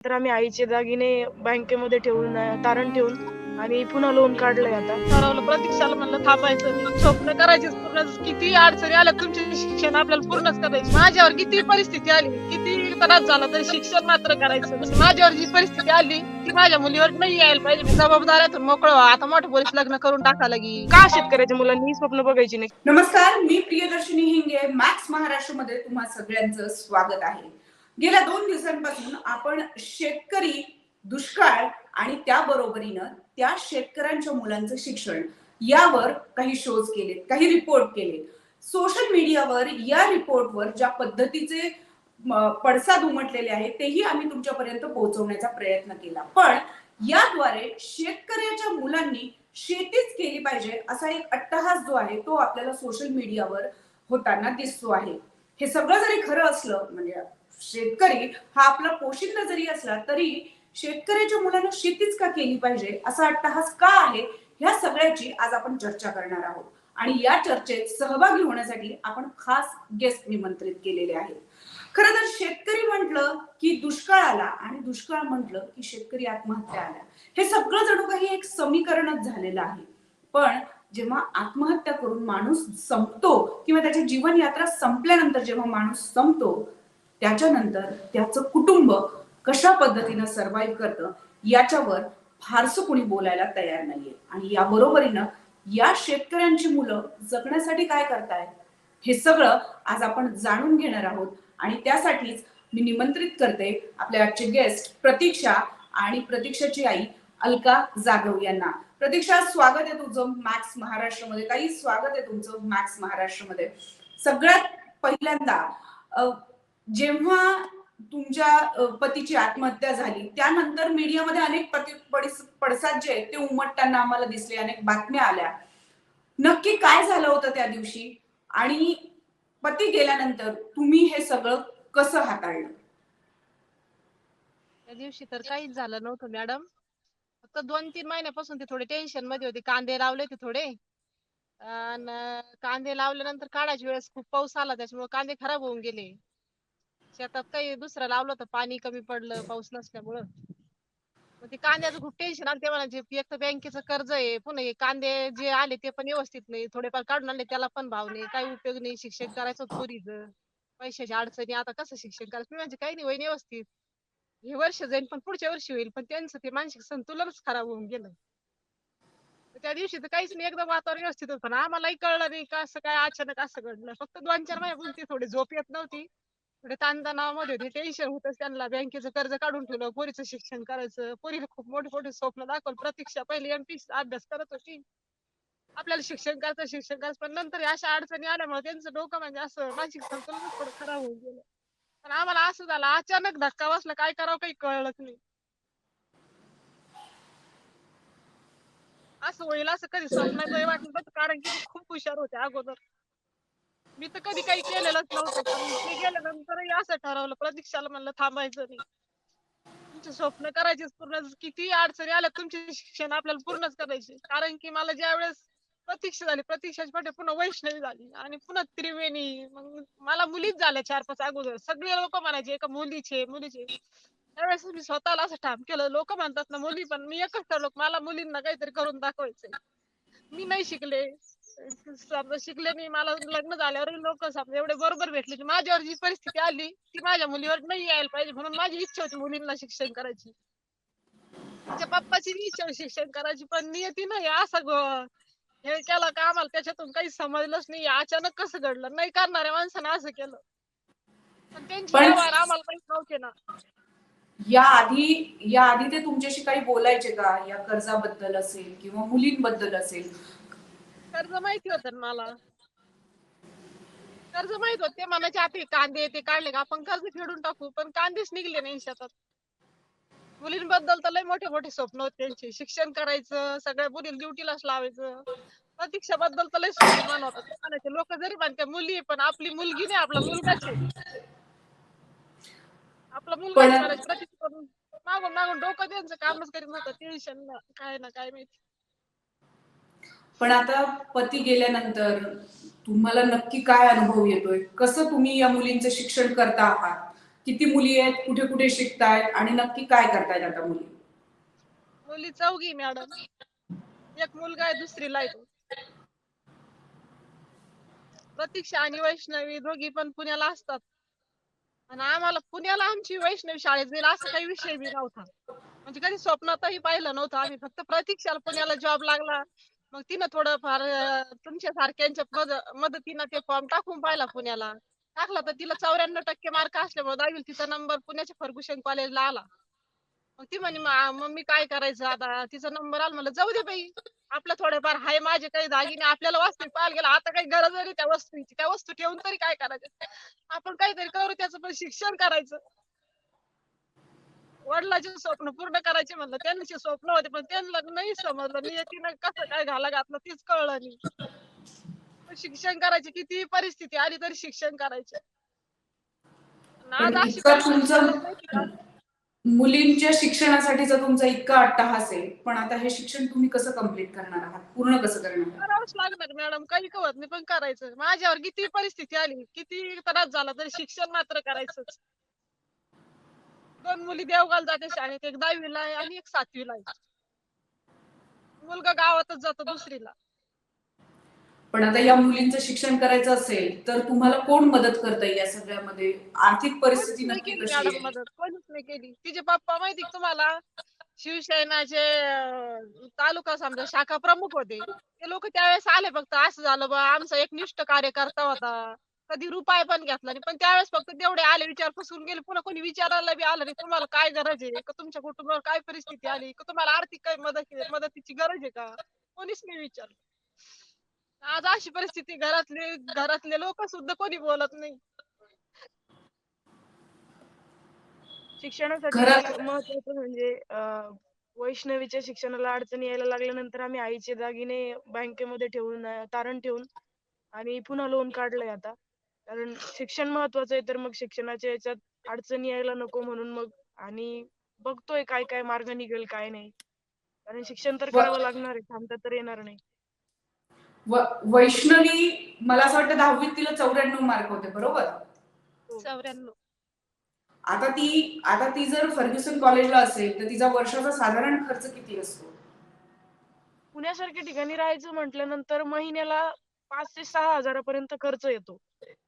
तर आम्ही आईचे दागिने बँकेमध्ये ठेवून तारण ठेवून आणि पुन्हा लोन काढलंय आता. ठरवलं प्रतीक्षाला म्हणलं थांबायचं. स्वप्न करायचे पूर्ण. किती अडचणी आल्या तुमचे शिक्षण आपल्याला पूर्णच करायचे. माझ्यावर किती परिस्थिती आली किती त्रास झाला तरी शिक्षण मात्र करायचं माझ्यावर जी परिस्थिती आली ती माझ्या मुलीवर नाही यायला पाहिजे. मी जबाबदाऱ्यातून मोकळं. आता मोठं पोलीस लग्न करून टाका लगी का शेतकऱ्याच्या मुलांनी ही स्वप्न बघायची नाही? नमस्कार मी प्रियदर्शिनी हिंगे मॅक्स महाराष्ट्रामध्ये तुम्हा सगळ्यांचं स्वागत आहे. गेल्या दोन दिवसांपासून आपण शेतकरी दुष्काळ आणि त्या बरोबरीनं त्या शेतकऱ्यांच्या मुलांचं शिक्षण यावर काही शोज केलेत काही रिपोर्ट केलेत. सोशल मीडियावर या रिपोर्टवर ज्या पद्धतीचे पडसाद उमटलेले आहेत तेही आम्ही तुमच्यापर्यंत पोहोचवण्याचा प्रयत्न केला. पण याद्वारे शेतकऱ्याच्या मुलांनी शेतीच केली पाहिजे असा एक अट्टहास जो आहे तो आपल्याला सोशल मीडियावर होताना दिसतो आहे. हे सगळं जरी खरं असलं म्हणजे शेतकरी हा आपला पोशिंदा जरी असला तरी शेतकऱ्याच्या मुलांना शेतीच का केली पाहिजे? असा अट्टहास का आहे? ह्या सगळ्याची आज आपण चर्चा करणार आहोत. आणि या चर्चेत सहभागी होण्यासाठी आपण खास गेस्ट निमंत्रित केलेले आहेत. खर तर शेतकरी म्हटलं की दुष्काळ आला आणि दुष्काळ म्हटलं की शेतकरी आत्महत्या आल्या. हे सगळं जणू काही एक समीकरणच झालेलं आहे. पण जेव्हा आत्महत्या करून माणूस संपतो किंवा त्याची जीवन यात्रा संपल्यानंतर जेव्हा माणूस संपतो त्याच्यानंतर त्याचं कुटुंब कशा पद्धतीनं सर्व्हाइव्ह करतं याच्यावर फारसं कोणी बोलायला तयार नाहीये. आणि या बरोबरीनं या शेतकऱ्यांची मुलं जगण्यासाठी काय करतायत? हे सगळं आज आपण जाणून घेणार आहोत. आणि त्यासाठीच मी निमंत्रित करते आपल्या आजचे गेस्ट प्रतीक्षा आणि प्रतीक्षाची आई अलका जाधव यांना. प्रतीक्षा स्वागत आहे तुझं मॅक्स महाराष्ट्रमध्ये. काही स्वागत आहे तुमचं मॅक्स महाराष्ट्रमध्ये. सगळ्यात पहिल्यांदा जेव्हा तुमच्या पतीची आत्महत्या झाली त्यानंतर मीडियामध्ये अनेक पडसाद जे आहेत ते उमटताना आम्हाला दिसले अनेक बातम्या आल्या. नक्की काय झालं होतं त्या दिवशी? आणि पती गेल्यानंतर तुम्ही हे सगळं कसं हाताळलं? त्या दिवशी तर काहीच झालं नव्हतं मॅडम. फक्त दोन तीन महिन्यापासून ते थोडे टेन्शनमध्ये होते. कांदे लावले होते थोडे. आणि कांदे लावल्यानंतर काढायच्या वेळेस खूप पाऊस आला त्याच्यामुळे कांदे खराब होऊन गेले. शेतात काही दुसरं लावलं होतं पाणी कमी पडलं पाऊस नसल्यामुळं. मग ते कांद्याचं खूप टेन्शन आलं ते म्हणायचे एक तर बँकेचं कर्ज आहे पुन्हा हे कांदे जे आले ते पण व्यवस्थित नाही. थोडेफार काढून आणले त्याला पण भाव नाही. काही उपयोग नाही. शिक्षण करायचं होतं पोरीचं. अडचणी. आता कसं शिक्षण करायचं? मी म्हणजे काही नाही होईन व्यवस्थित. हे वर्ष जाईल पण पुढच्या वर्षी होईल. पण त्यांचं ते मानसिक संतुलनच खराब होऊन गेलं. त्या दिवशी तर काहीच नाही. एकदम वातावरण व्यवस्थित होतं. पण आम्हालाही कळलं नाही का असं काय अचानक असं घडलं. फक्त दोन चार महिन्यापूर्वी थोडी झोप येत नव्हती. थोडे ताणतणावामध्ये होते. टेन्शन होतं त्यांना. बँकेचं कर्ज काढून ठेवलं. पोरीचं शिक्षण करायचं. पोरीला खूप मोठे मोठे स्वप्न दाखवलं. प्रतीक्षा पहिली एमपीसी अभ्यास करत होती. आपल्याला शिक्षण करायचं शिक्षण करायचं. पण नंतर अशा अडचणी आल्यामुळे त्यांचं डोकं म्हणजे असं मानसिक संतुलन थोडं खराब होऊन गेलं. पण आम्हाला असं झालं. अचानक धक्का बसला. काय करावं काही कळलंच नाही. असं होईल असं कधी स्वप्न वाटलं. कारण की खूप हुशार होते अगोदर. मी तर कधी काही केलेलंच नव्हतं. पण ते असं ठरवलं प्रतीक्षाला म्हणलं थांबायचं नाही. तुमचे स्वप्न करायचेच पूर्ण. किती अडचणी आल्या तुमचे शिक्षण आपल्याला पूर्णच करायचे कारण की मला ज्या वेळेस प्रतीक्षा झाली प्रतीक्षाची पाठी पुन्हा वैष्णवी झाली आणि पुन्हा त्रिवेणी. मग मला मुलीच झाल्या चार पाच अगोदर. सगळे लोक म्हणायचे एका मुलीचे मुलीचे. त्यावेळेस मी स्वतःला असं ठाम केलं. लोक म्हणतात ना मुली पण मी एकच ठरलो मला मुलींना काहीतरी करून दाखवायचंय. मी नाही शिकले. समजा शिकले नाही मला लग्न झाल्यावर लोक समजा एवढे बरोबर भेटले की माझ्यावर जी परिस्थिती आली ती माझ्या मुलीवर नाही यायला पाहिजे म्हणून माझी इच्छा होती मुलींना शिक्षण करायची. तिच्या पप्पाची इच्छा होती शिक्षण करायची पण नियती नाही असं ग- हे केलं का आम्हाला त्याच्यातून काही समजलंच नाही अचानक कसं घडलं? नाही करणाऱ्या माणसानं असं केलं. पण त्यांची व्यवहार आम्हाला माहीत नव्हते ना. या आधी या आधी ते तुमच्याशी काही बोलायचे का? या कर्जाबद्दल असेल किंवा मुलींबद्दल असेल. कर्ज माहिती होतं ना मला. कर्ज माहीत होते म्हणायचे आता कांदे ते काढले का? आपण कर्ज फेडून टाकू पण कांदेच निघले नाही शेतात. मुलींबद्दल तर लय मोठे मोठे स्वप्न होते त्यांचे. शिक्षण करायचं सगळ्या मुली ड्युटीलाच लावायचं. प्रतीक्षाबद्दल तर लय स्वाभिमान होता. म्हणायचे लोक जरी म्हणते मुली आहे, पण आपली मुलगी नाही आपला मुलगाच आहे. आपला मुलगा प्रतीक्षा. मागून मागून डोकं त्यांचं कामच करीत नव्हतं. टेन्शन काय ना काय माहिती. पण आता पती गेल्यानंतर तुम्हाला नक्की काय अनुभव येतोय? कसं तुम्ही या मुलींचं शिक्षण करता आहात? किती मुली आहेत? कुठे कुठे शिकतायत? आणि नक्की काय करतायत आता मुली? मुली चौघी मॅडम. एक मुलगा आहे दुसरीला आहे तो प्रतीक्षा आणि वैष्णवी दोघी पण पुण्याला असतात. आणि आम्हाला पुण्याला आमची वैष्णवी शाळेत जाईल असा काही विषय बी नव्हता. म्हणजे कधी स्वप्नातही पाहिलं नव्हतं. आम्ही फक्त प्रतीक्षाला पुण्याला जॉब लागला. मग तिनं थोडं फार तुमच्या सारख्यांच्या मदतीनं ते फॉर्म टाकून पाहिला पुण्याला. टाकला तर तिला चौऱ्याण्णव टक्के मार्क असल्यामुळे दहावी तिचा नंबर पुण्याच्या फर्गुशन कॉलेजला आला. मग ती म्हणे मम्मी काय करायचं आता? तिचा नंबर आला म्हणलं जाऊ दे बाई आपलं थोडेफार हाय माझे काही दागिने आपल्याला वास्तविक पाहायला गेलं आता काही गरज नाही त्या वस्तूची. त्या वस्तू ठेवून तरी काय करायचं? आपण काहीतरी करू त्याचं पण शिक्षण करायचं. वडिलांचे स्वप्न पूर्ण करायचे म्हणलं. त्यांचे स्वप्न होते पण त्यांना नाही समजलं. नियतीनं कसं काय घाला घातलं तीच कळलं नाही. शिक्षण करायचे किती परिस्थिती आली तरी शिक्षण करायचे? मुलींच्या शिक्षणासाठीचा तुमचा इतका अट्टहास आहे पण आता हे शिक्षण तुम्ही कसं कंप्लीट करणार आहात? पूर्ण कसं करणार करावंच लागणार मॅडम. काही कवत नाही पण करायचं. माझ्यावर किती परिस्थिती आली किती त्रास झाला तरी शिक्षण मात्र करायचंच. दोन मुली देवगाल जाते शाळेत एक दहावीला आहे आणि एक सातवीला आहे. मुलगा गावातच जातो दुसरीला. पण आता या मुलींचं शिक्षण करायचं असेल तर तुम्हाला कोण मदत करता येईल या सगळ्यामध्ये? आर्थिक परिस्थिती नाही नक्की केली कशी मॅडम आहे? मदत कोणीच नाही केली. तिचे पप्पा माहिती का तुम्हाला? शिवसेनाचे अं, तालुका समजा शाखा प्रमुख होते. ते लोक त्यावेळेस आले फक्त असं झालं बा आमचा एक निष्ठ कार्यकर्ता होता. कधी रुपये पण घेतला नाही. पण त्यावेळेस फक्त तेवढे आले विचारपासून गेले. पुन्हा कोणी विचारायला बी आलं नाही. तुम्हाला काय गरज आहे? का तुमच्या कुटुंबावर काय परिस्थिती आली? का तुम्हाला आर्थिक काही मदत मदतीची गरज आहे का? कोणीच नाही विचारलं. आज अशी परिस्थिती घरातले घरातले लोक सुद्धा कोणी बोलत नाही. शिक्षणासाठी महत्वाचं म्हणजे वैष्णवीच्या शिक्षणाला अडचणी यायला लागल्यानंतर आम्ही आईचे दागिने बँकेमध्ये ठेवून तारण ठेवून आणि पुन्हा लोन काढलंय आता. कारण शिक्षण महत्वाचं आहे तर मग शिक्षणाच्या याच्यात अडचणी यायला नको म्हणून मग आणि बघतोय काय काय मार्ग निघेल काय नाही. कारण शिक्षण तर करावं लागणार आहे थांबता तर येणार नाही. वैष्णवी मला असं वाटतं दहावीत तिला चौऱ्याण्णव मार्क होते बरोबर? चौऱ्याण्णव. आता ती आता ती जर फर्ग्युसन कॉलेजला असेल तर तिचा वर्षाचा साधारण खर्च किती असतो? पुण्यासारख्या ठिकाणी राहायचं म्हटल्यानंतर महिन्याला पाच ते सहा हजारापर्यंत खर्च येतो.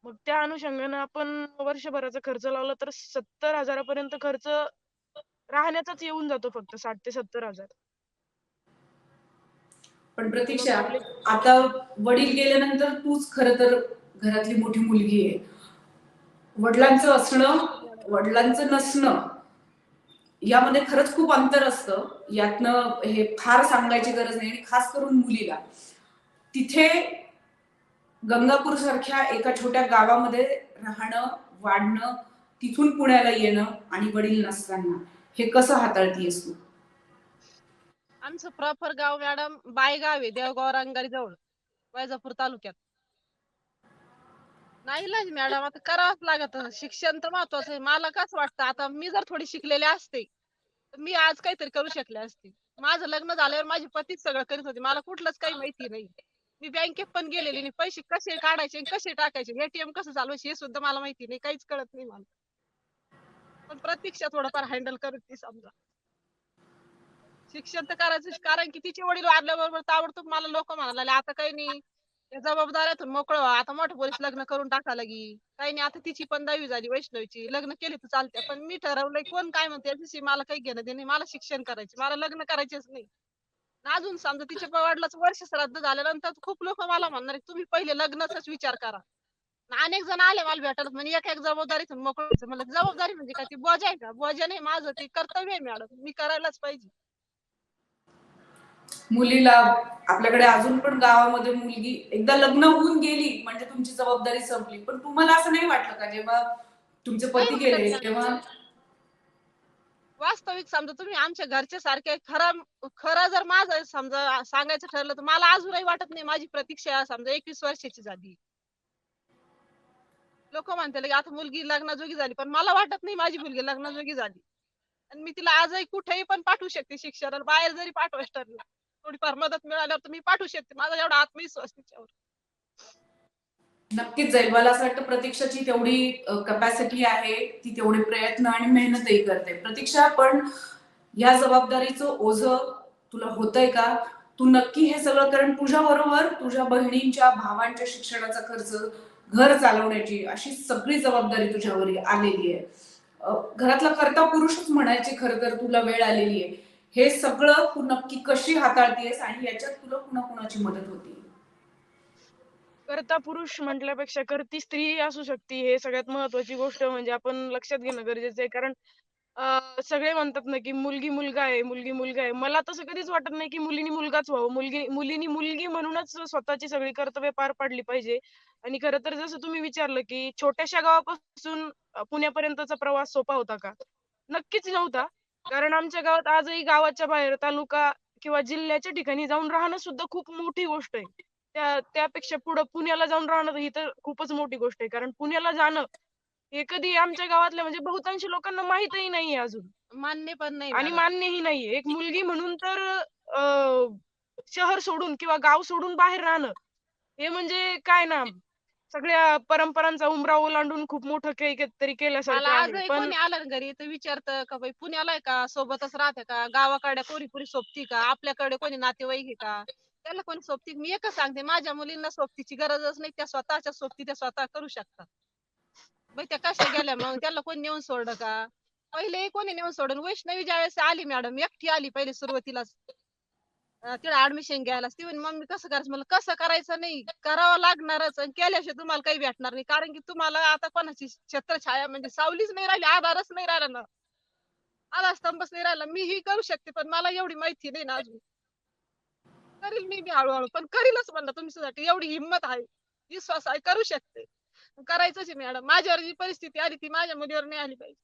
मग त्या अनुषंगानं आपण वर्षभराचा खर्च लावला तर सत्तर हजारापर्यंत खर्च राहण्याचाच येऊन जातो फक्त साठ ते सत्तर हजार. पण प्रतीक्षा आता वडील गेल्यानंतर तूच खर तर घरातली मोठी मुलगी आहे. वडिलांचं असणं वडिलांचं नसणं यामध्ये खरंच खूप अंतर असतं. यातनं हे फार सांगायची गरज नाही आणि खास करून मुलीला. तिथे गंगापूर सारख्या एका छोट्या गावामध्ये राहणं वाढणं तिथून पुण्याला येणं आणि वडील नसताना हे कसं हाताळतीयस तू? आमचं प्रॉपर गाव मॅडम बायगाव आहे देवगाव रंगारी जवळ वैजापूर तालुक्यात. नाही इलाज मॅडम आता करावंच लागत. शिक्षण तर महत्वाचं आहे. मला कसं वाटतं आता मी जर थोडी शिकलेले असते तर मी आज काहीतरी करू शकले असते. माझं लग्न झाल्यावर माझे पतीच सगळं करीत होते. मला कुठलंच काही माहिती नाही. मी बँकेत पण गेलेली नाही. पैसे कसे काढायचे आणि कसे टाकायचे? एटीएम कसं चालवायचे हे सुद्धा मला माहिती नाही. काहीच कळत नाही मला. पण प्रतीक्षा थोडंफार हँडल करत समजा. शिक्षण तर करायचं कारण की तिचे वडील वाढल्याबरोबर ताबडतोब मला लोक म्हणायला लागले, आता काही नाही. या जबाबदाऱ्यातून मोकळं आता मोठं पोलीस लग्न करून टाका लगी. काही नाही आता तिची पण दहावी झाली वैष्णवीची. लग्न केली तर चालते पण मी ठरवलंय कोण काय म्हणते? याच्याशी मला काही घेणं देणे नाही. मला शिक्षण करायचे मला लग्न करायचेच नाही. अजून समजा तिच्या वडिलाचं वर्ष श्राद्ध झाल्यानंतर खूप लोक मला म्हणणार तुम्ही पहिले लग्नाचाच विचार करा. अनेक जण आले मला भेटायला म्हणजे एक एक जबाबदारीतून मोकळं व्हायचं. म्हणलं जबाबदारी म्हणजे काय? ती बोजा आहे का? बोजा नाही माझं ते कर्तव्य आहे मॅडम. मी करायलाच पाहिजे. मुलीला आपल्याकडे अजून पण गावामध्ये मुलगी एकदा लग्न होऊन गेली म्हणजे तुमची जबाबदारी संपली. पण तुम्हाला असं नाही वाटलं का? जेव्हा तुमचे पती गेले तेव्हा वास्तविक समजा तुम्ही आमच्या घरचे सारखे खरं खरं जर माझं समजा सांगायचं ठरलं तर मला अजूनही वाटत नाही माझी प्रतीक्षा समजा एकवीस वर्षाची झाली. लोक म्हणते आता मुलगी लग्नाजोगी झाली पण मला वाटत नाही माझी मुलगी लग्नाजोगी झाली. आणि मी तिला आजही कुठेही पण पाठवू शकते शिक्षणाला बाहेर जरी पाठवायला ठरलं थोडीफार मदत मिळाल्यावर तर मी पाठवू शकते. माझा एवढा आत्मविश्वास तिच्यावर. नक्कीच जाईल मला असं वाटतं प्रतीक्षाची तेवढी कपॅसिटी आहे ती तेवढे प्रयत्न आणि मेहनतही करते. प्रतीक्षा पण या जबाबदारीचं ओझ तुला होतंय का? तू नक्की हे सगळं कारण तुझ्या बरोबर तुझ्या बहिणींच्या भावांच्या शिक्षणाचा खर्च घर चालवण्याची अशी सगळी जबाबदारी तुझ्यावर आलेली आहे. घरातला करता पुरुषच म्हणायची खरं तर तुला वेळ आलेली आहे. हे सगळं तू नक्की कशी हाताळतीयस आणि याच्यात तुला कुणाकुणाची मदत होती करता पुरुष म्हटल्यापेक्षा करती स्त्री असू शकते. हे सगळ्यात महत्वाची गोष्ट म्हणजे आपण लक्षात घेणं गरजेचं आहे. कारण सगळे म्हणतात ना की मुलगी मुलगा आहे मुलगी मुलगा आहे. मला तसं कधीच वाटत नाही की मुलीनी मुलगाच व्हावं. मुलगी मुलीनी मुलगी म्हणूनच स्वतःची सगळी कर्तव्य पार पाडली पाहिजे. आणि खरं तर जसं तुम्ही विचारलं की छोट्याशा गावापासून पुण्यापर्यंतचा प्रवास सोपा होता का? नक्कीच नव्हता. कारण आमच्या गावात आजही गावाच्या बाहेर तालुका किंवा जिल्ह्याच्या ठिकाणी जाऊन राहणं सुद्धा खूप मोठी गोष्ट आहे. त्या त्यापेक्षा पुढं पुण्याला जाऊन राहणं ही तर खूपच मोठी गोष्ट आहे. कारण पुण्याला जाणं हे कधी आमच्या गावातल्या म्हणजे बहुतांश लोकांना माहीतही नाहीये अजून. मान्य पण नाही आणि मॅडम. मान्यही नाहीये. एक मुलगी म्हणून तर अं, शहर सोडून किंवा गाव सोडून बाहेर राहणं हे म्हणजे काय ना सगळ्या परंपरांचा उमरा ओलांडून खूप मोठं काही तरी मला केल्यासारखं आहे. आजही पण कोणी आलं ना घरी तर विचारतं का बाई पुण्याला आहे का? सोबतच राहते का? गावाकडे कोणी कोणी सोबती का? आपल्याकडे कोणी नातेवाईक आहे का? त्याला कोणी सोबती मी एकच सांगते माझ्या मुलींना सोबतीची गरजच नाही त्या स्वतःच्या सोबती त्या स्वतः करू शकतात. बाई त्या कशा गेल्या मग त्याला कोणी नेऊन सोडलं का? पहिले कोणी नेऊन सोडून वैष्णवी ज्यावेळेस आली मॅडम एकटी आली पहिले सुरुवातीलाच तिला ऍडमिशन घ्यायला ती म्हणे मम्मी कसं करायचं? मला कसं करायचं नाही करावं लागणारच आणि केल्याशिवाय तुम्हाला काही भेटणार नाही कारण की तुम्हाला आता कोणाची छत्रछाया म्हणजे सावलीच नाही राहिली आधारच नाही राहिला ना. आधार स्तंभच नाही राहिला मी ही करू शकते पण मला एवढी माहिती नाही ना अजून. करील मी बी हळूहळू. पण करीलच म्हणलं तुमच्यासाठी एवढी हिंमत आहे. विश्वास आहे करू शकते. करायचंच आहे मॅडम. माझ्यावर जी परिस्थिती आली ती माझ्या मुलीवर नाही आली पाहिजे.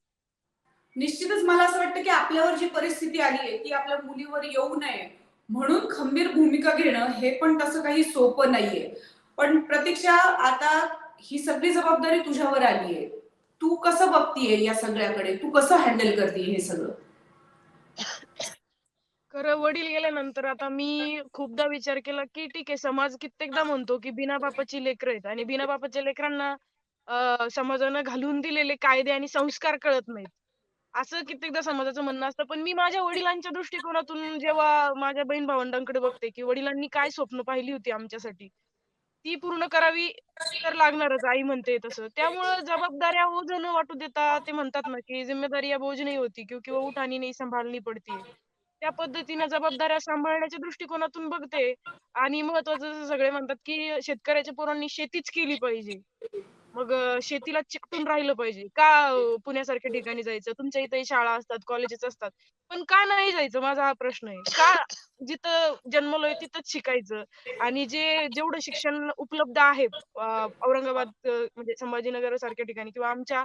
निश्चितच मला असं वाटतं की आपल्यावर जी परिस्थिती आली आहे ती आपल्या मुलीवर येऊ नये. म्हणून खंबीर भूमिका घेणं हे पण तसं काही सोपं नाहीये. पण प्रतीक्षा आता ही सगळी जबाबदारी तुझ्यावर आली आहे तू कसं बघतीये या सगळ्याकडे? तू कसं हँडल करते हे सगळं? खरं वडील गेल्यानंतर आता मी खूपदा विचार केला की ठीक आहे समाज कित्येकदा म्हणतो की बिना बापाची लेकरं आहेत आणि बिना बापाच्या लेकरांना अं, समाजानं घालून दिलेले कायदे आणि संस्कार कळत नाहीत. असं कित्येकदा समाजाचं म्हणणं असतं. पण मी माझ्या वडिलांच्या दृष्टिकोनातून जेव्हा माझ्या बहीण भावंडांकडे बघते की वडिलांनी काय स्वप्न पाहिली होती आमच्यासाठी ती पूर्ण करावी तर लागणारच आई म्हणते तसं. त्यामुळं जबाबदाऱ्या हो ओझ न वाटू देता ते म्हणतात ना की जिम्मेदारी या बोझ नाही होती किंवा उठानी नाही सांभाळणी पडती त्या पद्धतीने जबाबदाऱ्या सांभाळण्याच्या दृष्टिकोनातून बघते. आणि महत्वाचं सगळे म्हणतात की शेतकऱ्याच्या पोरांनी शेतीच केली पाहिजे. मग शेतीला चिकटून राहिलं पाहिजे. का पुण्यासारख्या ठिकाणी जायचं? तुमच्या इथे शाळा असतात कॉलेजेस असतात. पण का नाही जायचं? माझा हा प्रश्न आहे. का जिथं जन्मलोय तिथंच शिकायचं? आणि जे जेवढं शिक्षण उपलब्ध आहे औरंगाबाद म्हणजे संभाजीनगर सारख्या ठिकाणी किंवा आमच्या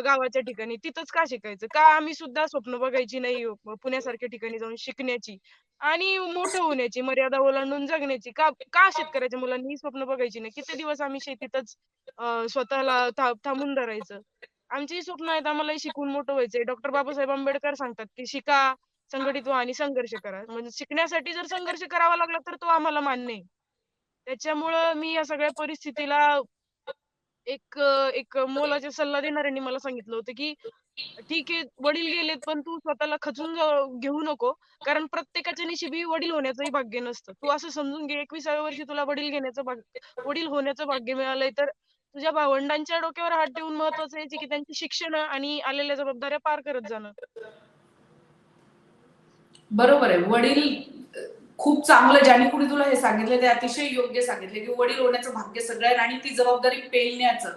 गावाच्या ठिकाणी तिथंच का शिकायचं? का आम्ही सुद्धा स्वप्न बघायची नाही पुण्यासारख्या ठिकाणी जाऊन शिकण्याची? आणि मोठं होण्याची मर्यादा ओलांडून जगण्याची. का का शेतकऱ्याच्या मुलांनी ही स्वप्न बघायची नाही? किती दिवस आम्ही शेतीतच स्वतःला थांबून धरायचं? आमची स्वप्न आहेत आम्हालाही शिकून मोठं व्हायचंय. डॉक्टर बाबासाहेब आंबेडकर सांगतात की शिका संघटित व्हा आणि संघर्ष करा. म्हणजे शिकण्यासाठी जर संघर्ष करावा लागला तर तो आम्हाला मान्य आहे. त्याच्यामुळं मी या सगळ्या परिस्थितीला एक एक मोलाचा सल्ला देणाऱ्यांनी मला सांगितलं होतं की ठीक आहे वडील गेलेत पण तू स्वतःला खचून घेऊ नको. कारण प्रत्येकाच्या निशिबी वडील होण्याचंही भाग्य नसतं. तू असं समजून घे एकविसाव्या वर्षी तुला वडील घेण्याचं भाग्य वडील होण्याचं भाग्य मिळालंय तर तुझ्या भावंडांच्या डोक्यावर हात ठेवून महत्वाचं आहे की त्यांची शिक्षण आणि आलेल्या जबाबदाऱ्या पार करत जाणं. बरोबर आहे. वडील खूप चांगलं ज्याने कुणी तुला हे सांगितलं ते अतिशय योग्य सांगितले की वडील होण्याचं भाग्य सगळ्यांना आणि ती जबाबदारी पेलण्याचं.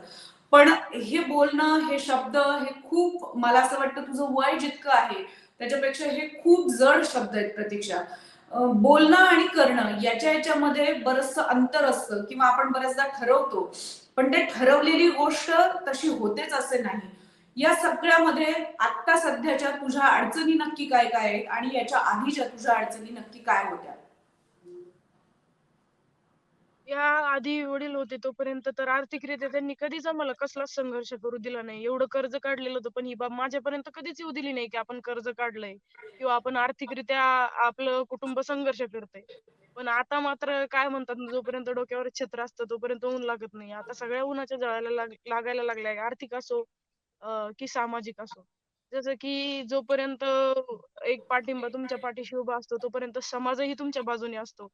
पण हे बोलणं हे शब्द हे खूप मला असं वाटतं तुझं वय जितकं आहे त्याच्यापेक्षा हे खूप जड शब्द आहेत प्रतीक्षा. बोलणं आणि करणं याच्या याच्यामध्ये बरचसं अंतर असतं किंवा आपण बऱ्याचदा ठरवतो. पण ते ठरवलेली गोष्ट तशी होतेच असे नाही. या सगळ्यामध्ये आता सध्याच्या तुझ्या अडचणी नक्की काय काय आहेत आणि याच्या आधीच्या तुझ्या अडचणी नक्की काय होत्या? या आधी वडील होते तोपर्यंत तर आर्थिकरित्या त्यांनी कधीच आम्हाला कसलाच संघर्ष करू दिला नाही एवढं कर्ज काढलेलं होतं पण ही बाब माझ्यापर्यंत कधीच येऊ दिली नाही की आपण कर्ज काढलंय किंवा आपण आर्थिकरित्या आपलं कुटुंब संघर्ष करतंय पण आता मात्र काय म्हणतात जोपर्यंत डोक्यावर छत्र असतं तोपर्यंत ऊन लागत नाही. आता सगळ्या उन्हाच्या जळायला लागायला लागल्या. आर्थिक असो की सामाजिक असो. जसं की जोपर्यंत एक पाठिंबा तुमच्या पाठीशी उभा असतो, तोपर्यंत समाजही तुमच्या बाजूने असतो.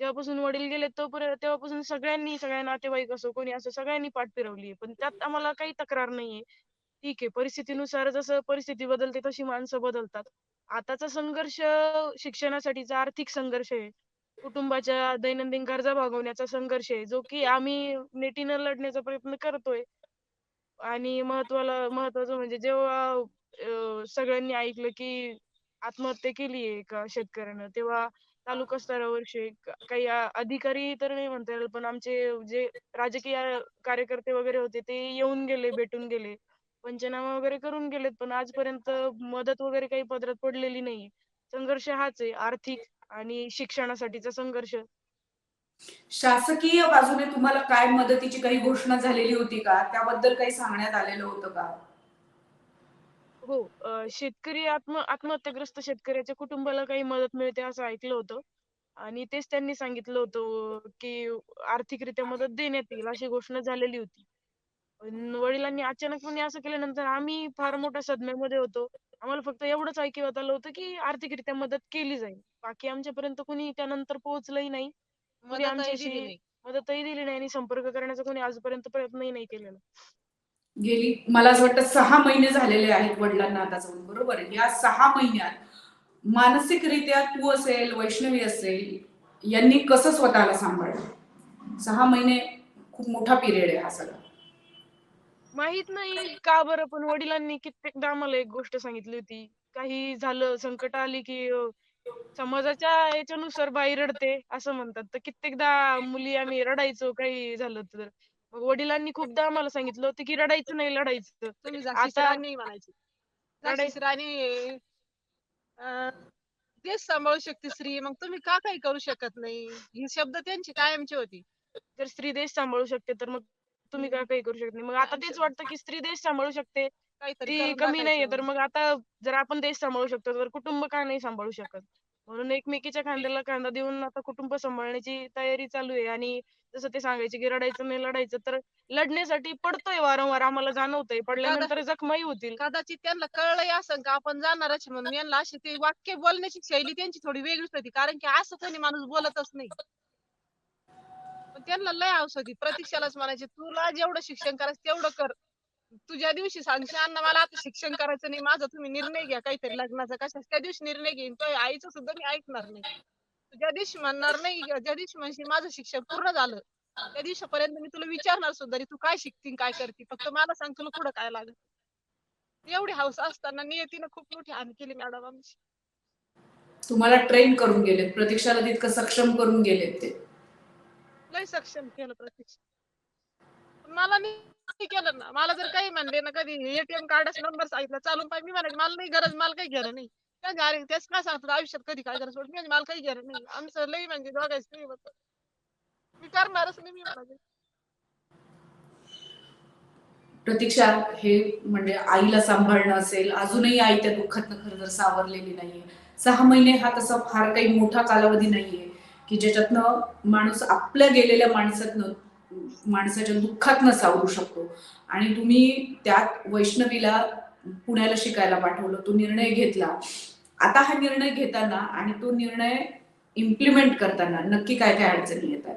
जेव्हापासून वडील गेले तो तेव्हापासून सगळ्यांनी, सगळ्या नातेवाईक असो, कोणी असो सगळ्यांनी पाठ फिरवली पण त्यात आम्हाला काही तक्रार नाहीये. ठीक आहे, परिस्थितीनुसार जसं परिस्थिती बदलते तशी माणसं बदलतात. आताचा संघर्ष शिक्षणासाठीचा आर्थिक संघर्ष आहे. कुटुंबाच्या दैनंदिन गरजा भागवण्याचा संघर्ष आहे, जो की आम्ही नेटीनं लढण्याचा प्रयत्न करतोय. आणि महत्वाला महत्वाचं म्हणजे जेव्हा सगळ्यांनी ऐकलं की आत्महत्या केली आहे एका शेतकऱ्यानं, तेव्हा तालुका स्तरावरचे काही अधिकारी तर नाही म्हणता येईल, पण आमचे जे राजकीय कार्यकर्ते वगैरे होते ते येऊन गेले, भेटून गेले. पंचनामा वगैरे करून गेलेत, पण आजपर्यंत मदत वगैरे काही पदरात पडलेली नाहीये. संघर्ष हाच आहे आर्थिक आणि शिक्षणासाठीचा संघर्ष. शासकीय बाजूने तुम्हाला काय मदतीची काही घोषणा झालेली होती का? त्याबद्दल काही सांगण्यात आलेलं होतं का? हो. अ, शेतकरी आत्म आत्महत्याग्रस्त शेतकऱ्याच्या कुटुंबाला काही मदत मिळते असं ऐकलं होतं. आणि तेच त्यांनी सांगितलं होतं, की आर्थिकरित्या मदत देण्यात येईल अशी घोषणा झालेली होती. पण वडिलांनी अचानकपणे असं केल्यानंतर आम्ही फार मोठ्या सदम्यामध्ये होतो. आम्हाला फक्त एवढंच ऐकिवात आलं होतं, की आर्थिकरित्या मदत केली जाईल. बाकी आमच्यापर्यंत कोणी त्यानंतर पोहोचलंही नाही. कोणी मदतही दिली आमच्याशी नाही. मदतही दिली नाही आणि संपर्क करण्याचा कोणी आजपर्यंत प्रयत्नही नाही केलेला. गेली मला असं वाटतं सहा महिने झालेले आहेत वडिलांना आता जाऊन, बरोबर? या सहा महिन्यात मानसिकरित्या तू असेल, वैष्णवी असेल, यांनी कसं स्वतःला सांभाळलं? सहा महिने खूप मोठा पिरियड आहे हा सगळा. माहीत नाही का बरं, पण वडिलांनी कित्येकदा आम्हाला एक गोष्ट सांगितली होती. काही झालं, संकट आली, की समाजाच्या याच्यानुसार बाई रडते असं म्हणतात. तर कित्येकदा मुली आम्ही रडायचो काही झालं तर. मग वडिलांनी खूपदा आम्हाला सांगितलं होतं, की रडायचं नाही, लढायचं. तुम्ही झाशीची आता राणी म्हणायची. रडाय झाशीची राणी अ, देश सांभाळू शकते स्त्री, मग तुम्ही का काही करू शकत नाही? ही शब्द त्यांची कायमची होती. जर स्त्री देश सांभाळू शकते, तर मग तुम्ही का. काही करू शकत नाही. मग आता तेच वाटतं, की स्त्री देश सांभाळू शकते. काहीतरी ती करून कमी नाहीये, तर दाखवायचं. मग आता जर आपण देश सांभाळू शकतो, तर कुटुंब का नाही सांभाळू शकत? म्हणून एकमेकीच्या खांद्याला खांदा देऊन आता कुटुंब सांभाळण्याची तयारी चालू आहे. आणि जसं ते सांगायचे, की रडायचं नाही, लढायचं. तर लढण्यासाठी पडतोय वारंवार आम्हाला जाणवतंय. पडल्यानंतर जखमाही होतील. कदाचित त्यांना कळलंही असेल का आपण जाणारच आहे म्हणून यांना अशी ती वाक्य बोलण्याची शैली त्यांची थोडी वेगळीच होती. कारण की असं कोणी माणूस बोलतच नाही. पण त्यांना लय होती. प्रतीक्षालाच म्हणायचे, "तुला जेवढं शिक्षण करायचं तेवढं कर. तू ज्या दिवशी सांगशील अण्णा मला आता शिक्षण करायचं नाही, माझा तुम्ही निर्णय घ्या काहीतरी लग्नाचा कशाचा, त्या दिवशी निर्णय घेईन. तुझ्या आईचं सुद्धा मी ऐकणार नाही. तू ज्या दिवशी म्हणणार नाही, ज्या दिवशी म्हणशील माझं शिक्षण पूर्ण झालं, त्या दिवसापर्यंत मी तुला विचारणार सुद्धा तू काय शिकती काय करती? फक्त मला सांग तुला पुढं काय लागेल." एवढी हौस असताना नियतीनं खूप मोठी हानी केली मॅडम आमची. तुम्हाला ट्रेन करून गेलेत. प्रतीक्षाला तितकं सक्षम करून गेलेत ते. लय सक्षम केलं प्रतीक्षा. मला नाही केलं ना. मला जर काही म्हणले ना कधी एटीएम कार्डाचा नंबर सांगितला चालून पाहिजे, मी म्हणाले मला नाही गरज, मला काही घेणं नाही. काय अरे त्याच काय सांगतो आयुष्यात कधी काय गरज पडते. मी मला काही घेणं नाही. आमचं लई म्हणजे दोघांचं प्रेम होतं. मी करणारच नाही मी म्हणाले प्रतीक्षा हे म्हणजे आईला सांभाळणं असेल, अजूनही आई त्या दुःखातनं खरं तर सावरलेली नाहीये. सहा महिने हा तसा फार काही मोठा कालावधी नाहीये, की ज्याच्यातनं माणूस आपल्या गेलेल्या माणसातनं माणसाच्या दुःखातनं सावरू शकतो. आणि तुम्ही त्यात वैष्णवीला पुण्याला शिकायला पाठवलं. तो निर्णय घेतला. आता हा निर्णय घेताना आणि तो निर्णय इम्प्लिमेंट करताना नक्की काय काय अडचणी येतात?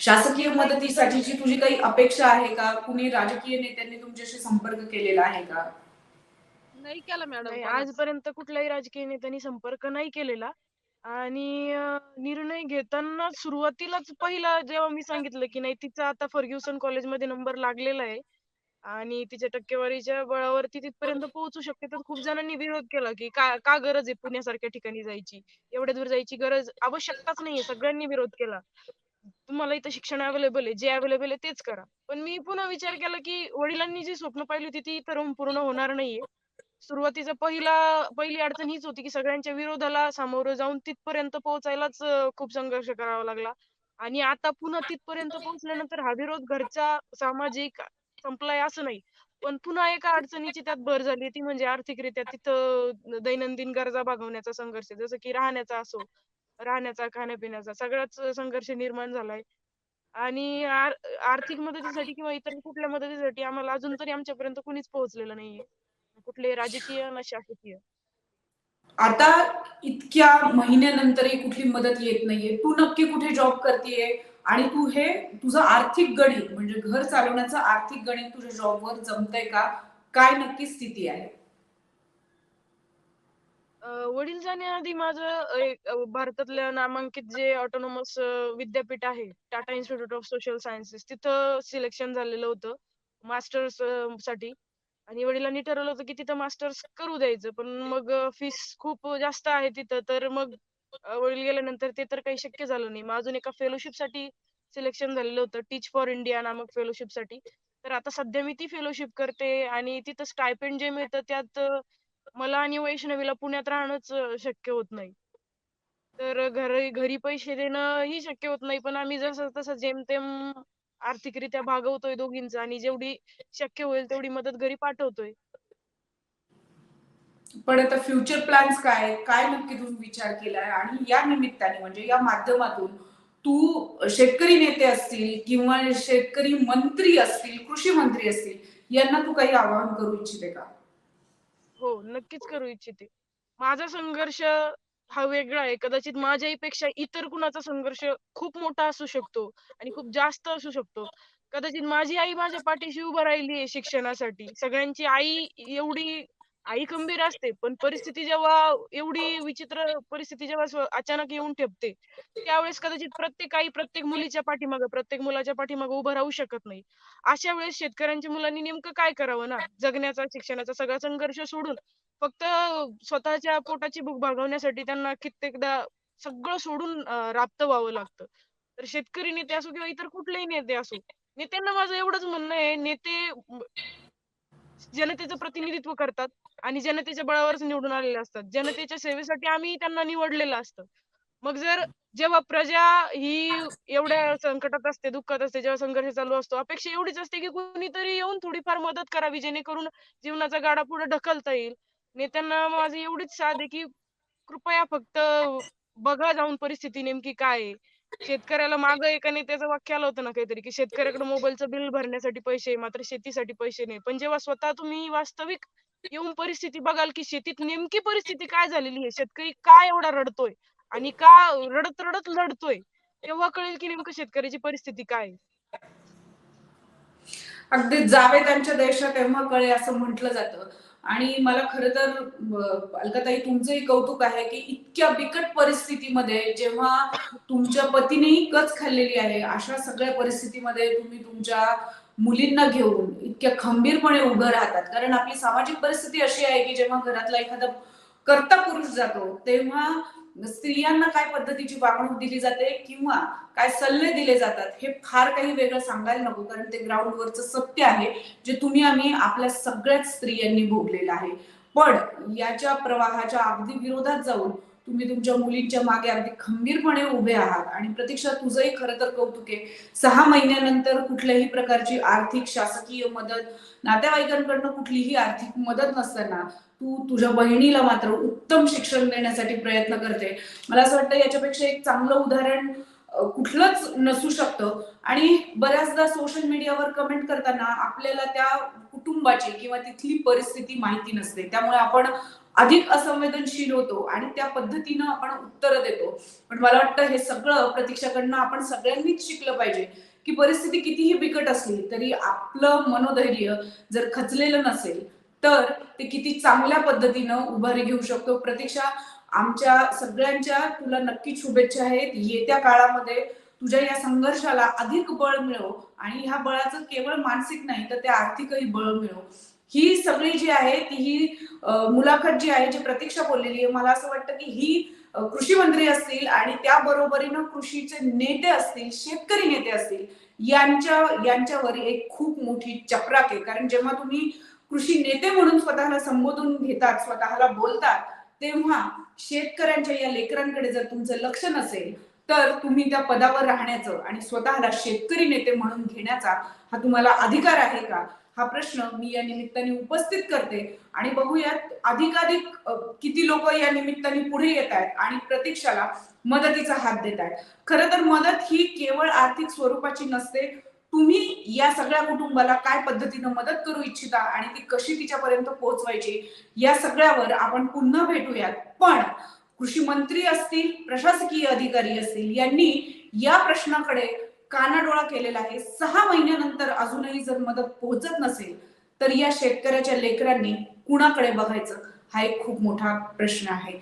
शासकीय मदतीसाठीची तुझी काही अपेक्षा आहे का? कुणी राजकीय नेत्यांनी तुमच्याशी संपर्क केलेला आहे का? नाही केला मॅडम. आजपर्यंत कुठल्याही राजकीय नेत्यांनी संपर्क नाही केलेला. आणि अ, निर्णय घेताना सुरुवातीलाच पहिला जेव्हा मी सांगितलं, की नाही तिचा आता फर्ग्युसन कॉलेजमध्ये नंबर लागलेला आहे आणि तिच्या टक्केवारीच्या बळावर ती तिथपर्यंत पोहोचू शकते. तर खूप जणांनी विरोध केला, की का का गरज आहे पुण्यासारख्या ठिकाणी जायची? एवढ्या दूर जायची गरज आवश्यकताच नाहीये. सगळ्यांनी विरोध केला. तुम्हाला इथं शिक्षण अवेलेबल आहे. जे अवेलेबल आहे तेच करा. पण मी पुन्हा विचार केला, की वडिलांनी जी स्वप्न पाहिली होती ती तर पूर्ण होणार नाहीये. सुरुवातीचा पहिला पहिली अडचण हीच होती, की सगळ्यांच्या विरोधाला सामोरं जाऊन तिथपर्यंत पोहोचायलाच खूप संघर्ष करावा लागला. आणि आता पुन्हा तिथपर्यंत पोहोचल्यानंतर हा विरोध घरचा, सामाजिक संपलाय असं नाही. पण पुन्हा एका अडचणीची त्यात भर झाली ती म्हणजे आर्थिकरित्या तिथं दैनंदिन गरजा भागवण्याचा संघर्ष. जसं की राहण्याचा असो राहण्याचा खाण्यापिण्याचा सगळाच संघर्ष निर्माण झालाय आणि आर्थिक मदतीसाठी किंवा इतर कुठल्या मदतीसाठी आम्हाला अजून तरी आमच्यापर्यंत कुणीच पोहोचलेलं नाहीये कुठले राजकीय ना शासकीय? आता इतक्या महिन्यानंतरही कुठली मदत येत नाहीये. तू नक्की कुठे जॉब करतेय? आणि तू हे तुझं आर्थिक गणित म्हणजे घर चालवण्याचं आर्थिक गणित तुझ्या जॉबवर जमतंय का? काय नक्की स्थिती आहे? वडील जाण्याआधी माझं भारतातल्या नामांकित जे ऑटोनॉमस विद्यापीठ आहे Tata institute of social sciences तिथं सिलेक्शन झालेलं होतं. मास्टर्ससाठी. आणि वडिलांनी ठरवलं होतं की तिथं मास्टर्स करू द्यायचं. पण मग फीस खूप जास्त आहे तिथं. तर मग वडील गेल्यानंतर ते तर काही शक्य झालं नाही. मग अजून एका फेलोशिपसाठी सिलेक्शन झालेलं होतं. टीच फॉर इंडिया नामक फेलोशिपसाठी. तर आता सध्या मी ती फेलोशिप करते आणि तिथं स्टायपेंड जे मिळतं त्यात मला आणि वैष्णवीला पुण्यात राहणंच शक्य होत नाही. तर घरी घरी पैसे देणं ही शक्य होत नाही. पण आम्ही जसं तसं जेमतेम आर्थिकरित्या भागवतोय दोघींचं आणि जेवढी शक्य होईल तेवढी मदत घरी पाठवतोय. पण आता फ्युचर प्लॅन्स काय? काय नक्की तुम्ही विचार केलाय? आणि या निमित्ताने म्हणजे या माध्यमातून तू शेतकरी नेते असतील किंवा शेतकरी मंत्री असतील कृषी मंत्री असतील यांना तू काही आवाहन करू इच्छिते का? हो नक्कीच करू इच्छिते. माझा संघर्ष हा वेगळा आहे. कदाचित माझ्यापेक्षा इतर कुणाचा संघर्ष खूप मोठा असू शकतो आणि खूप जास्त असू शकतो. कदाचित माझी आई माझ्या पाठीशी उभं राहिली आहे शिक्षणासाठी. सगळ्यांची आई एवढी आई खंबीर असते पण परिस्थिती जेव्हा एवढी विचित्र परिस्थिती जेव्हा अचानक येऊन ठेपते त्यावेळेस कदाचित प्रत्येक आई प्रत्येक मुलीच्या पाठीमागे प्रत्येक मुलाच्या पाठीमागे उभं राहू शकत नाही. अशा वेळेस शेतकऱ्यांच्या मुलांनी नेमकं काय करावं ना? जगण्याचा शिक्षणाचा सगळा संघर्ष सोडून फक्त स्वतःच्या पोटाची भूक भागवण्यासाठी त्यांना कित्येकदा सगळं सोडून राबत व्हावं लागतं. तर शेतकरी नेते असो किंवा इतर कुठलेही नेते असो नेत्यांना माझं एवढंच म्हणणं आहे नेते जनतेचं प्रतिनिधित्व करतात. आणि जनतेच्या बळावरच निवडून आलेले असतात. जनतेच्या सेवेसाठी आम्ही त्यांना निवडलेलं असतं. मग जर जेव्हा प्रजा ही एवढ्या संकटात असते दुःखात असते जेव्हा संघर्ष चालू असतो अपेक्षा एवढीच असते की कोणीतरी येऊन थोडीफार मदत करावी जेणेकरून जीवनाचा गाडा पुढे ढकलता येईल. नेत्यांना माझी एवढीच साध आहे की कृपया फक्त बघा जाऊन परिस्थिती नेमकी काय आहे. शेतकऱ्याला माग एका नेत्याचं वाक्य आलं होतं ना काहीतरी की शेतकऱ्याकडे मोबाईलचं बिल भरण्यासाठी पैसे मात्र शेतीसाठी पैसे नाही. पण जेव्हा स्वतः तुम्ही वास्तविक येऊन परिस्थिती बघाल की शेतीत नेमकी परिस्थिती काय झालेली आहे? शेतकरी का एवढा रडतोय? आणि का रडत रडत लढतोय? तेव्हा कळेल की नेमकं शेतकऱ्याची परिस्थिती काय आहे. अगदी जावे त्यांच्या देशात तेव्हा कळे असं म्हटलं जातं. आणि मला खर तर अलकाताई तुमचंही कौतुक आहे की इतक्या बिकट परिस्थितीमध्ये जेव्हा तुमच्या पतीनेही कच खाल्लेली आहे अशा सगळ्या परिस्थितीमध्ये तुम्ही तुमच्या मुलींना घेऊन इतक्या खंबीरपणे उभं राहतात. कारण आपली सामाजिक परिस्थिती अशी आहे की जेव्हा घरातला एखादा कर्ता पुरुष जातो तेव्हा स्त्रियांना काय पद्धतीची वागणूक दिली जाते किंवा काय सल्ले दिले जातात हे फार काही वेगळं सांगायला नको कारण ते ग्राउंडवरचं सत्य आहे जे तुम्ही आम्ही आपल्या सगळ्याच स्त्रियांनी भोगलेलं आहे. पण याच्या प्रवाहाच्या अगदी विरोधात जाऊन तुम्ही तुमच्या मुलींच्या मागे अगदी खंबीरपणे उभे आहात. आणि प्रतीक्षा तुझंही खरं तर कौतुक आहे. सहा महिन्यानंतर कुठल्याही प्रकारची आर्थिक शासकीय मदत नातेवाईकांकडनं कुठलीही आर्थिक मदत नसताना तू तुझ्या बहिणीला मात्र उत्तम शिक्षण देण्यासाठी प्रयत्न करते. मला असं वाटतं याच्यापेक्षा एक चांगलं उदाहरण कुठलंच नसू शकतं. आणि बऱ्याचदा सोशल मीडियावर कमेंट करताना आपल्याला त्या कुटुंबाची किंवा तिथली परिस्थिती माहिती नसते. त्यामुळे आपण अधिक असंवेदनशील होतो आणि त्या पद्धतीनं आपण उत्तरं देतो. पण मला वाटतं हे सगळं प्रतीक्षाकडनं आपण सगळ्यांनीच शिकलं पाहिजे की परिस्थिती कितीही बिकट असली तरी आपलं मनोधैर्य जर खचलेलं नसेल तर ते किती चांगल्या पद्धतीनं उभारी घेऊ शकतो. प्रतीक्षा आमच्या सगळ्यांच्या तुला नक्की शुभेच्छा आहेत. येत्या काळामध्ये तुझ्या या संघर्षाला अधिक बळ मिळो आणि ह्या बळाचं केवळ मानसिक नाही तर ते आर्थिकही बळ मिळो. ही सगळी जी आहे ती ही मुलाखत जी आहे जी प्रतीक्षा बोललेली आहे मला असं वाटतं की ही कृषी मंत्री असतील आणि त्या बरोबरीनं कृषीचे नेते असतील शेतकरी नेते असतील यांच्या यांच्यावर एक खूप मोठी चपराक आहे. कारण जेव्हा तुम्ही कृषी नेते म्हणून स्वतःला संबोधून घेतात स्वतःला बोलतात तेव्हा शेतकऱ्यांच्या या लेकरांकडे जर तुमचं लक्ष नसेल तर तुम्ही त्या पदावर राहण्याचं आणि स्वतःला शेतकरी नेते म्हणून घेण्याचा हा तुम्हाला अधिकार आहे का? हा प्रश्न मी या निमित्ताने उपस्थित करते. आणि बघूयात अधिकाधिक किती लोक या निमित्ताने पुढे येत आहेत आणि प्रतीक्षाला मदतीचा हात देत आहेत. खरं तर मदत ही केवळ आर्थिक स्वरूपाची नसते. तुम्ही या सगळ्या कुटुंबाला काय पद्धतीनं मदत करू इच्छिता आणि ती कशी तिच्यापर्यंत पोहोचवायची या सगळ्यावर आपण पुन्हा भेटूयात. पण कृषी मंत्री असतील प्रशासकीय अधिकारी असतील यांनी या प्रश्नाकडे कानाडोळा केलेला आहे. सहा महिन्यानंतर अजूनही जर मदत पोहोचत नसेल तर या शेतकऱ्याच्या लेकरांनी कुणाकडे बघायचं? हा एक खूप मोठा प्रश्न आहे.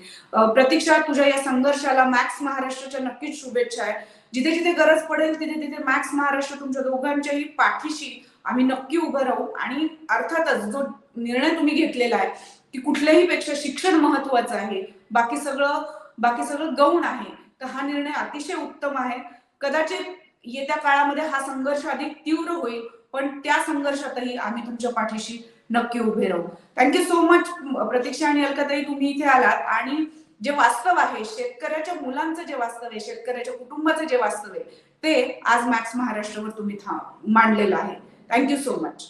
प्रतीक्षा तुझ्या या संघर्षाला मॅक्स महाराष्ट्राच्या नक्कीच शुभेच्छा आहे. जिथे जिथे गरज पडेल तिथे तिथे मॅक्स महाराष्ट्र तुमच्या दोघांच्याही पाठीशी आम्ही नक्की उभं राहू. आणि अर्थातच जो निर्णय तुम्ही घेतलेला आहे की कुठल्याही पेक्षा शिक्षण महत्वाचं आहे बाकी सगळं बाकी सगळं गौण आहे तर हा निर्णय अतिशय उत्तम आहे. कदाचित येत्या काळामध्ये हा संघर्ष अधिक तीव्र होईल पण त्या संघर्षातही आम्ही तुमच्या पाठीशी नक्की उभे राहू. थँक्यू सो मच प्रतीक्षा आणि अलकाताई तुम्ही इथे आलात. आणि जे वास्तव आहे शेतकऱ्याच्या मुलांचं जे वास्तव आहे शेतकऱ्याच्या कुटुंबाचं जे वास्तव आहे ते आज मॅक्स महाराष्ट्रावर तुम्ही था- मांडलेलं आहे. Thank you so much